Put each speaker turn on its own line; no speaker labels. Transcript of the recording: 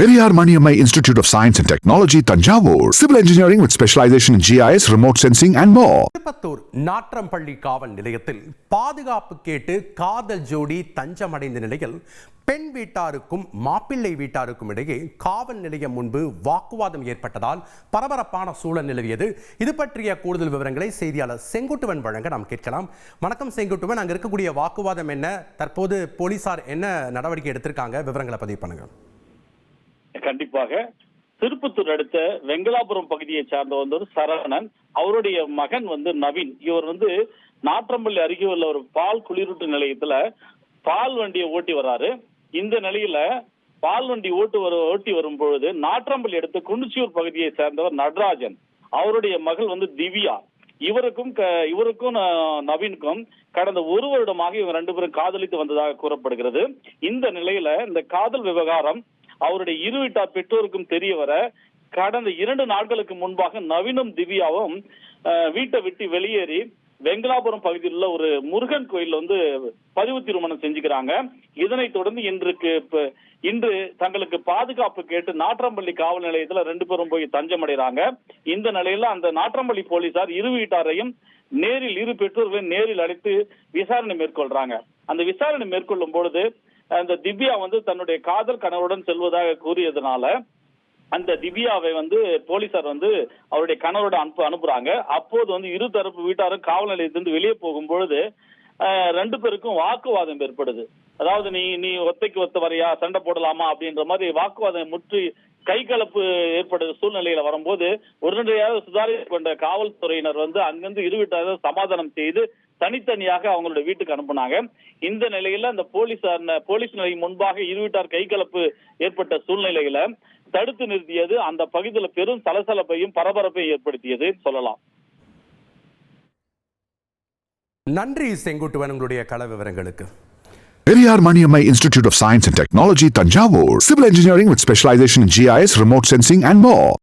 Periyar Maniammai institute of science and technology Thanjavur civil engineering with specialisation in GIS remote sensing and மோ
திருப்பத்தூர் நாற்றம்பள்ளி காவல் நிலையத்தில் பாதுகாப்பு கேட்டு காதல் ஜோடி தஞ்சமடைந்த நிலையில் பெண் வீட்டாருக்கும் மாப்பிள்ளை வீட்டாருக்கும் இடையே காவல் நிலையம் முன்பு வாக்குவாதம் ஏற்பட்டதால் பரபரப்பான சூழல் நிலவியது. இது பற்றிய கூடுதல் விவரங்களை செய்தியாளர் செங்குட்டுவன் வழங்க நாம் கேட்கலாம். வணக்கம் செங்குட்டுவன். அங்க இருக்கக்கூடிய வாக்குவாதம் என்ன? தற்போது போலீசார் என்ன நடவடிக்கை எடுத்திருக்காங்க? விவரங்களை பதிவு பண்ணுங்கள்
கண்டிப்பாக. திருப்பத்தூர் அடுத்த வெங்கலாபுரம் பகுதியை சார்ந்த வந்தவர் சரவணன் அவருடைய மகன் வந்து நவீன். இவர் வந்து நாற்றம்பள்ளி அருகே உள்ள ஒரு பால் குளிரூட்டு நிலையத்துல பால் வண்டியை ஓட்டி வராரு இந்த நிலையில பால் வண்டி ஓட்டு வர ஓட்டி வரும் பொழுது நாற்றம்பள்ளி எடுத்து குனிச்சியூர் பகுதியை சேர்ந்தவர் நடராஜன் அவருடைய மகள் வந்து திவ்யா. இவருக்கும் இவருக்கும் நவீனுக்கும் கடந்த ஒரு வருடமாக இவங்க ரெண்டு பேரும் காதலித்து வந்ததாக கூறப்படுகிறது. இந்த நிலையில இந்த காதல் விவகாரம் அவருடைய இரு வீட்டார் பெற்றோருக்கும் தெரிய வர கடந்த இரண்டு நாட்களுக்கு முன்பாக நவீனம் திவ்யாவும் வீட்டை விட்டு வெளியேறி வெங்கலாபுரம் பகுதியில் உள்ள ஒரு முருகன் கோயில் வந்து பதிவு திருமணம் செஞ்சுக்கிறாங்க. இதனைத் தொடர்ந்து இன்றுக்கு இன்று தங்களுக்கு பாதுகாப்பு கேட்டு நாற்றம்பள்ளி காவல் நிலையத்துல ரெண்டு பேரும் போய் தஞ்சமடைறாங்க. இந்த நிலையில அந்த நாற்றம்பள்ளி போலீசார் இரு வீட்டாரையும் நேரில் இரு பெற்றோர்களையும் நேரில் அழைத்து விசாரணை மேற்கொள்றாங்க. அந்த விசாரணை மேற்கொள்ளும் பொழுது அந்த திவ்யா வந்து தன்னுடைய காதல் கணவருடன் செல்வதாக கூறியதுனால அந்த திவ்யாவை வந்து போலீசார் வந்து அவருடைய கணவரோட அனுப்பு அனுப்புறாங்க. அப்போது வந்து இரு தரப்பு வீட்டாரும் காவல் நிலையத்திலிருந்து வெளியே போகும் பொழுது ரெண்டு பேருக்கும் வாக்குவாதம் ஏற்படுது. அதாவது நீ நீ ஒத்தைக்கு ஒத்த வரையா சண்டை போடலாமா அப்படின்ற மாதிரி வாக்குவாதம் முற்றி கை கலப்பு ஏற்படுற சூழ்நிலையில வரும்போது உடனடியாக சுதாரித்து கொண்ட காவல்துறையினர் வந்து அங்கிருந்து இருவிட்டாக சமாதானம் செய்து தனித்தனியாக அவங்களோட வீட்டுக்கு அனுப்புனாங்க. இந்த நிலையில அந்த போலீசார் போலீஸ் நிலையம் முன்பாக இருவிட்டார் கை கலப்பு ஏற்பட்ட சூழ்நிலையில தடுத்து நிறுத்தியது. அந்த பகுதியில பெரும் சலசலப்பையும் பரபரப்பையும் ஏற்படுத்தியது சொல்லலாம்.
நன்றி செங்குட்டுவன் உங்களுடைய கள விவரங்களுக்கு here we
Periyar Maniammai Institute of Science and Technology, Tanjavur. Civil Engineering with specialization in GIS, remote sensing and more.